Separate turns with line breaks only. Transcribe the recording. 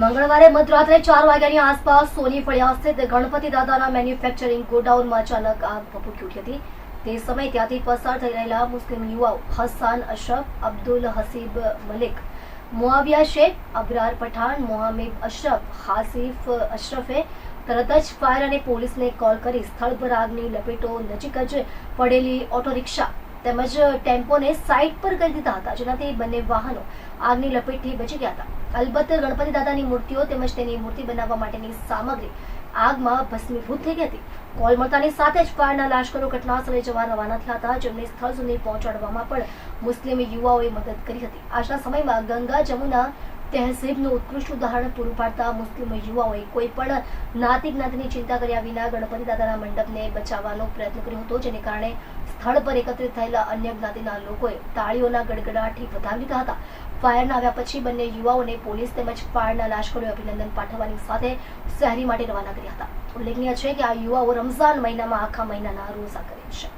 મંગળવારે મધરાત્રે ચાર વાગ્યાની આસપાસ સોની ફળિયા સ્થિત ગણપતિ દાદાના મેન્યુફેક્ચરિંગ ગોડાઉનમાં અચાનક આગ ભભૂકી ઉઠી હતી. તે સમયે ત્યાંથી પસાર થઈ રહેલા મુસ્લિમ યુવાઓ હસાન અશરફ, અબ્દુલ હસીબ મલિક, મુઆવિયા શેખ, અબરાર પઠાણ મોહામિદ અશરફ, હાસિફ અશરફે તરત જ ફાયર અને પોલીસને કોલ કરી સ્થળ પર આગની લપેટો નજીક જ પડેલી ઓટો રિક્ષા તેમજ ટેમ્પોને સાઇડ પર કરી દીધા હતા, જેનાથી બંને વાહનો આગની લપેટથી બચી ગયા હતા. અલબત્ત ગણપતિ દાદાની મૂર્તિઓ તેમજ તેની મૂર્તિ બનાવવા માટેની સામગ્રી આગમાં ભસ્મીભૂત થઈ ગઈ હતી. કોલ મળતાની સાથે જ ફાયરના લાશ્કરો ઘટનાસ્થળે જવા રવાના થયા હતા. જેમને સ્થળ સુધી પહોંચાડવામાં પણ મુસ્લિમ યુવાઓએ મદદ કરી હતી. આજના સમયમાં ગંગા, જમુના તહેસીબનું ઉત્કૃષ્ટ ઉદાહરણ પૂરું પાડતા મુસ્લિમ યુવાઓએ કોઈ પણ જ્ઞાતિ જ્ઞાતિની ચિંતા કર્યા વિના ગણપતિ દાદાના મંડપને બચાવવાનો પ્રયત્ન કર્યો હતો, જેને કારણે સ્થળ પર એકત્રિત થયેલા અન્ય જ્ઞાતિના લોકોએ તાળીઓના ગડગડાટથી વધાવી લીધા હતા. ફાયરના આવ્યા પછી બંને યુવાઓને પોલીસ તેમજ ફાયરના લાશ્કરોએ અભિનંદન પાઠવવાની સાથે શહેરી માટે રવાના કર્યા હતા. ઉલ્લેખનીય છે કે આ યુવાઓ રમઝાન મહિનામાં આખા મહિનાના રોઝા કરે છે.